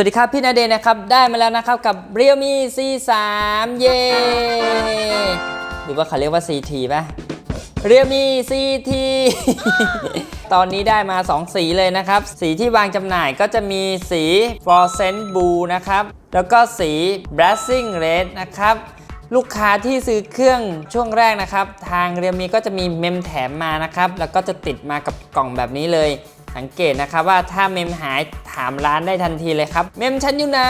วัสดีครับ พี่นาเดนนะครับ ได้มาแล้วนะครับกับ Realme C3 เย้หรือว่าเขาเรียกว่า CT ป่ะ Realme CT ตอนนี้ได้มา 2 สีเลยนะครับ สีที่วางจำหน่ายก็จะมีสี Fluorescent Blue นะครับ แล้วก็สี Blazing Red นะครับลูกค้าที่ซื้อเครื่องช่วงแรกนะครับ ทางเรียมีก็จะมีเมมแถมมานะครับ แล้วก็จะติดมากับกล่องแบบนี้เลย สังเกตนะครับว่าถ้าเมมหายถามร้านได้ทันทีเลยครับ เมมฉันอยู่ไหน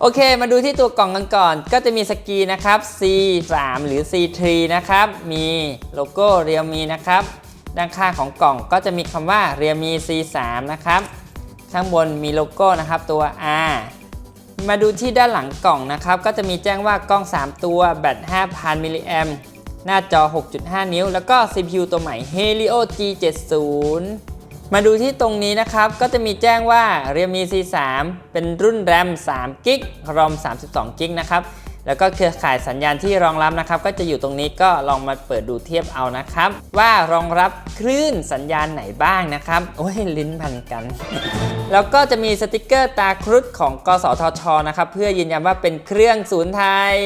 โอเค มาดูที่ตัวกล่องกันก่อน ก็จะมีสกีนะครับ C3 หรือ C3 นะครับ มีโลโก้ Realme นะครับ ด้านข้างของกล่องก็จะมีคำว่า Realme C3 นะครับ ข้างบนมีโลโก้นะครับตัว R มาดูที่ด้านหลังกล่องนะครับ ก็จะมีแจ้งว่ากล้อง 3 ตัว แบต 5,000 มิลลิแอมป์ หน้าจอ 6.5 นิ้ว แล้วก็ CPU ตัวใหม่ Helio G70 มาดูที่ตรงนี้นะครับ ก็จะมีแจ้งว่า Realme C3 เป็นรุ่น RAM 3 g b ROM 32 g b นะครับ แล้วก็เครือข่ายสัญญาณที่รองรับนะครับ ก็จะอยู่ตรงนี้ก็ลองมาเปิดดูเทียบเอานะครับ ว่ารองรับคลื่นสัญญาณไหนบ้างนะครับ โอ้ย ลิ้นพันกัน แล้วก็จะมีสติกเกอร์ตาครุฑของกสทชนะครับ เพื่อยืนยันว่าเป็นเครื่องศูนย์ไทย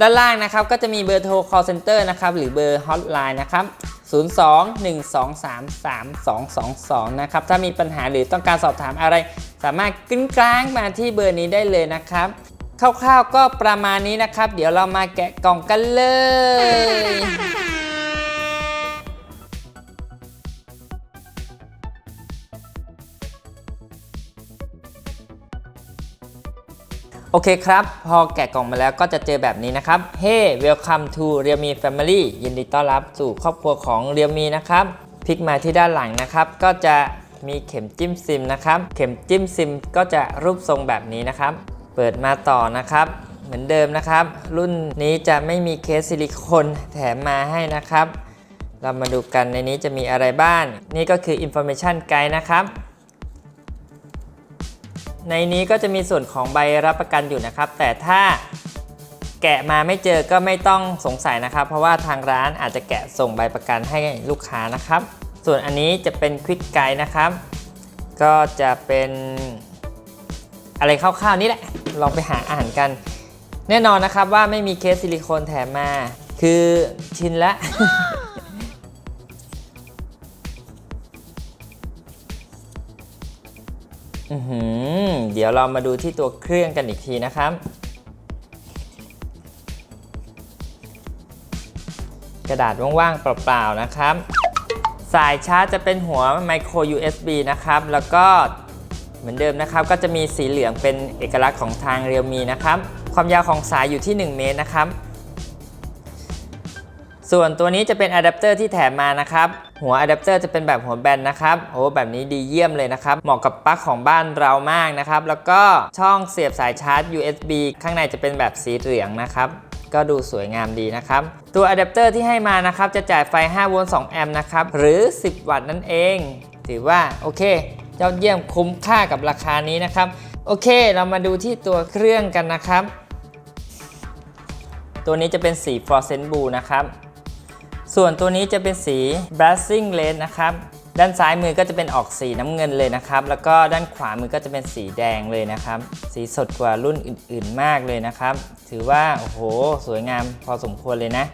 ด้านล่างนะครับก็จะมีเบอร์โทร call center นะครับหรือเบอร์ hotline นะครับ 02-123-3222 นะครับ ถ้ามีปัญหาหรือต้องการสอบถามอะไร สามารถกริ้งกลางมาที่เบอร์นี้ได้เลยนะครับคร่าวๆก็ประมาณนี้นะครับ เดี๋ยวเรามาแกะกล่องกันเลย โอเคครับ พอแกะกล่องมาแล้วก็จะเจอแบบนี้นะครับ Hey welcome to Realme Family ยินดีต้อนรับสู่ครอบครัวของ Realme นะครับพลิกมาที่ด้านหลังนะครับ ก็จะมีเข็มจิ้มซิมนะครับ เข็มจิ้มซิมก็จะรูปทรงแบบนี้นะครับ เปิดมาต่อนะครับ เหมือนเดิมนะครับ รุ่นนี้จะไม่มีเคสซิลิโคนแถมมาให้นะครับ เรามาดูกันในนี้จะมีอะไรบ้าง นี่ก็คือ Information Guide นะครับ ในนี้ก็จะมีส่วนของใบรับประกันอยู่นะครับ แต่ถ้าแกะมาไม่เจอก็ไม่ต้องสงสัยนะครับ เพราะว่าทางร้านอาจจะแกะส่งใบประกันให้ลูกค้านะครับ ส่วนอันนี้จะเป็นควิกไกด์นะครับ ก็จะเป็นอะไรคร่าวๆนี่แหละ ลองไปหาอ่านกัน แน่นอนนะครับว่าไม่มีเคสซิลิโคนแถมมา คือชินละ เดี๋ยวเรามาดูที่ตัวเครื่องกันอีกทีนะครับ กระดาษว่างๆ เปล่าๆ นะครับ สายชาร์จจะเป็นหัวไมโคร USB นะครับ แล้วก็เหมือนเดิมนะครับ ก็จะมีสีเหลืองเป็นเอกลักษณ์ของทางเรียวมีนะครับ ความยาวของสายอยู่ที่ 1 เมตรนะครับ ส่วนตัวนี้จะเป็นอะแดปเตอร์ที่แถมมานะครับ หัวอะแดปเตอร์จะเป็นแบบหัวแบนนะครับโอ้แบบนี้ดีเยี่ยมเลยนะครับเหมาะกับปลั๊กของบ้านเรามากนะครับแล้วก็ช่องเสียบสายชาร์จ USB ข้างในจะเป็นแบบสีเหลืองนะครับก็ดูสวยงามดีนะครับ ตัวอะแดปเตอร์ที่ให้มานะครับ จะจ่ายไฟ 5 โวลต์ 2 แอมป์นะครับ หรือ 10 วัตต์นั่นเอง ถือว่า โอเคยอดเยี่ยมคุ้มค่ากับราคานี้นะครับ โอเค เรามาดูที่ตัวเครื่องกันนะครับ ตัวนี้จะเป็นสี Fluorescent Blue นะครับ ส่วนตัวนี้จะเป็นสี Blazing Red นะครับ ด้านซ้ายมือก็จะเป็นออกสีน้ำเงินเลยนะครับ แล้วก็ด้านขวามือก็จะเป็นสีแดงเลยนะครับ สีสดกว่ารุ่นอื่นๆมากเลยนะครับ ถือว่า โอ้โห สวยงามพอสมควรเลยนะ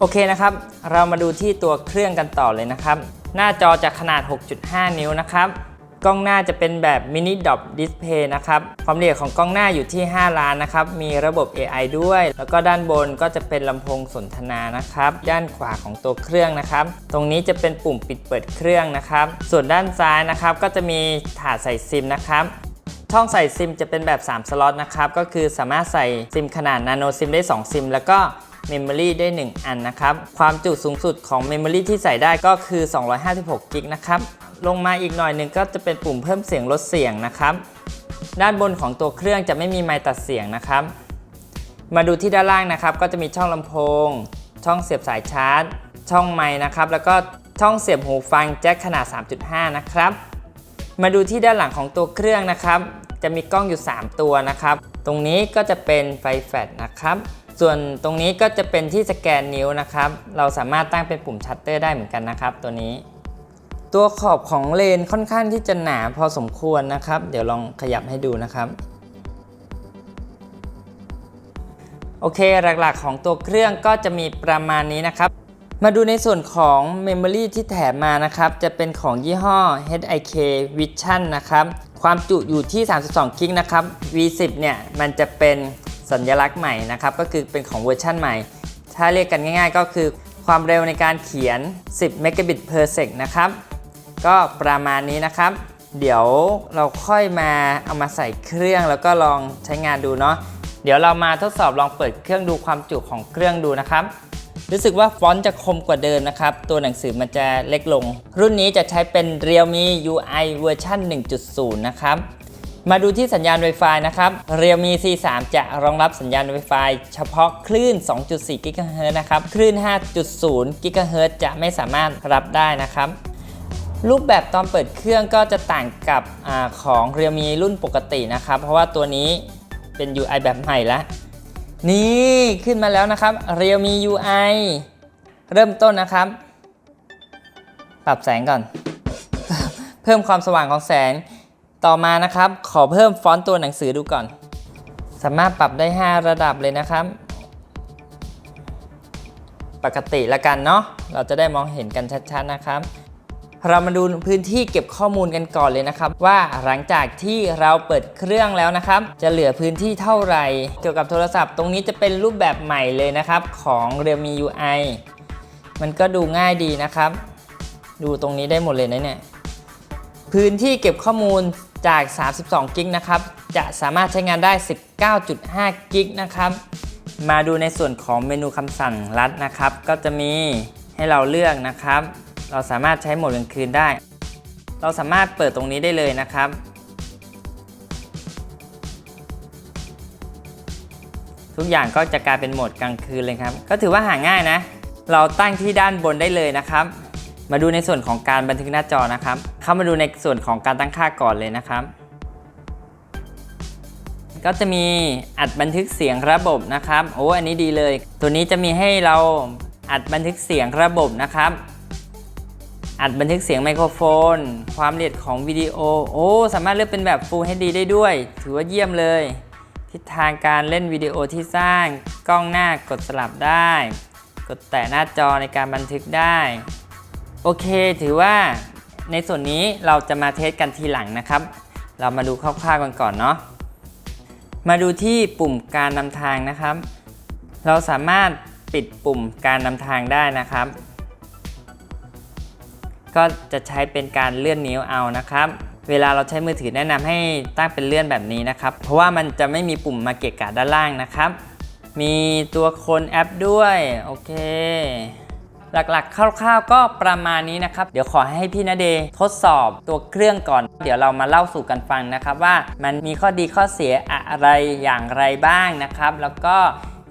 โอเคนะครับ เรามาดูที่ตัวเครื่องกันต่อเลยนะครับ หน้าจอจะขนาด 6.5 นิ้วนะครับ กล้องหน้าจะเป็นแบบมินิดอ p ดิสเพย์นะครับ ความละเอียดของกล้องหน้าอยู่ที่ 5 ล้านนะครับ มีระบบ AI ด้วย แล้วก็ด้านบนก็จะเป็นลำโพงสนทนานะครับ ด้านขวาของตัวเครื่องนะครับ ตรงนี้จะเป็นปุ่มปิดเปิดเครื่องนะครับ ส่วนด้านซ้ายนะครับก็จะมีถาดใส่ซิมนะครับช่องใส่ซิมจะเป็นแบบ 3 สล็อตนะครับ ก็คือสามารถใส่ซิมขนาดนาโนซิมได้ 2 ซิม แล้วก็ เมมโมรีได้ 1 อันนะครับ ความจุสูงสุดของเมมโมรีที่ใส่ได้ก็คือ 256กิกนะครับ ลงมาอีกหน่อยหนึ่งก็จะเป็นปุ่มเพิ่มเสียงลดเสียงนะครับ ด้านบนของตัวเครื่องจะไม่มีไมค์ตัดเสียงนะครับ มาดูที่ด้านล่างนะครับ ก็จะมีช่องลำโพง ช่องเสียบสายชาร์จ ช่องไมค์นะครับ แล้วก็ช่องเสียบหูฟังแจ็คขนาด 3.5 นะครับ มาดูที่ด้านหลังของตัวเครื่องนะครับ จะมีกล้องอยู่ 3 ตัวนะครับ ตรงนี้ก็จะเป็นไฟแฟลชนะครับ ส่วนตรงนี้ก็จะเป็นที่สแกนนิ้วนะครับ เราสามารถตั้งเป็นปุ่มชัตเตอร์ได้เหมือนกันนะครับ ตัวนี้ ตัวขอบของเลนค่อนข้างที่จะหนาพอสมควรนะครับ เดี๋ยวลองขยับให้ดูนะครับโอเค หลักๆของตัวเครื่องก็จะมีประมาณนี้นะครับ มาดูในส่วนของ Memory ที่แถมมานะครับ จะเป็นของยี่ห้อ HIK Vision นะครับ ความจุอยู่ที่ 32 กิกนะครับ V10 เนี่ย มันจะเป็น สัญลักษณ์ใหม่นะครับก็คือเป็นของเวอร์ชั่นใหม่ ถ้าเรียกกันง่าย ๆ ก็คือความเร็วในการเขียน 10 Megabit per sec นะครับ ก็ประมาณนี้นะครับ เดี๋ยวเราค่อยมาเอามาใส่เครื่องแล้วก็ลองใช้งานดูเนาะ เดี๋ยวเรามาทดสอบลองเปิดเครื่องดูความจุของเครื่องดูนะครับ รู้สึกว่าฟอนต์จะคมกว่าเดิมนะครับ ตัวหนังสือมันจะเล็กลง รุ่นนี้จะใช้เป็น Realme UI เวอร์ชัน1.0 นะครับ มาดูที่สัญญาณ Wi-Fi นะครับ Realme C3 จะรองรับสัญญาณ Wi-Fi เฉพาะคลื่น 2.4 GHz นะครับ คลื่น 5.0 GHz จะไม่สามารถรับได้นะครับรูปแบบตอนเปิดเครื่องก็จะต่างกับอของ Realme รุ่นปกตินะครับ เพราะว่าตัวนี้เป็น UI แบบใหม่ล้วนี่ขึ้นมาแล้วนะครับ Realme UI เริ่มต้นนะครับ ปรับแสงก่อน เพิ่มความสว่างของแสง ต่อมานะครับ ขอเพิ่มฟอนต์ตัวหนังสือดูก่อน สามารถปรับได้ 5 ระดับเลยนะครับ ปกติละกันเนาะ เราจะได้มองเห็นกันชัดๆนะครับ เรามาดูพื้นที่เก็บข้อมูลกันก่อนเลยนะครับ ว่าหลังจากที่เราเปิดเครื่องแล้วนะครับ จะเหลือพื้นที่เท่าไหร่ เกี่ยวกับโทรศัพท์ตรงนี้จะเป็นรูปแบบใหม่เลยนะครับ ของ Realme UI มันก็ดูง่ายดีนะครับ ดูตรงนี้ได้หมดเลยนะเนี่ย พื้นที่เก็บข้อมูลจาก 32 กิกนะครับ จะสามารถใช้งานได้ 19.5 กิกนะครับ มาดูในส่วนของเมนูคำสั่งลัดนะครับ ก็จะมีให้เราเลือกนะครับ เราสามารถใช้โหมดกลางคืนได้ เราสามารถเปิดตรงนี้ได้เลยนะครับ ทุกอย่างก็จะกลายเป็นโหมดกลางคืนเลยครับ ก็ถือว่าหาง่ายนะ เราตั้งที่ด้านบนได้เลยนะครับ มาดูในส่วนของการบันทึกหน้าจอนะครับ เข้ามาดูในส่วนของการตั้งค่าก่อนเลยนะครับ ก็จะมีอัดบันทึกเสียงระบบนะครับ โอ้อันนี้ดีเลย ตัวนี้จะมีให้เราอัดบันทึกเสียงระบบนะครับ อัดบันทึกเสียงไมโครโฟน ความละเอียดของวิดีโอ โอ้ สามารถเลือกเป็นแบบ Full HD ได้ด้วย ถือว่าเยี่ยมเลย ทิศทางการเล่นวิดีโอที่สร้าง กล้องหน้ากดสลับได้ กดแตะหน้าจอในการบันทึกได้ โอเค ถือว่าในส่วนนี้เราจะมาเทสกันทีหลังนะครับ เรามาดูคร่าวๆกันก่อนเนาะมาดูที่ปุ่มการนำทางนะครับ เราสามารถปิดปุ่มการนำทางได้นะครับ ก็จะใช้เป็นการเลื่อนนิ้วเอานะครับ เวลาเราใช้มือถือแนะนำให้ตั้งเป็นเลื่อนแบบนี้นะครับ เพราะว่ามันจะไม่มีปุ่มมาเกะกะด้านล่างนะครับ มีตัวคนแอปด้วย โอเค หลักๆ คร่าวๆ ก็ประมาณนี้นะครับ เดี๋ยวขอให้พี่นาเดย์ทดสอบตัวเครื่องก่อน เดี๋ยวเรามาเล่าสู่กันฟังนะครับว่ามันมีข้อดีข้อเสียอะไรอย่างไรบ้างนะครับ แล้วก็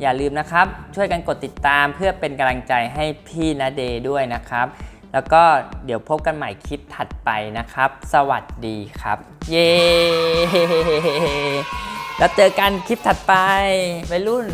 อย่าลืมนะครับ ช่วยกันกดติดตามเพื่อเป็นกำลังใจให้พี่นาเดย์ด้วยนะครับ แล้วก็เดี๋ยวพบกันใหม่คลิปถัดไปนะครับ สวัสดีครับ เย้แล้วเจอกันคลิปถัดไปไปรุ่น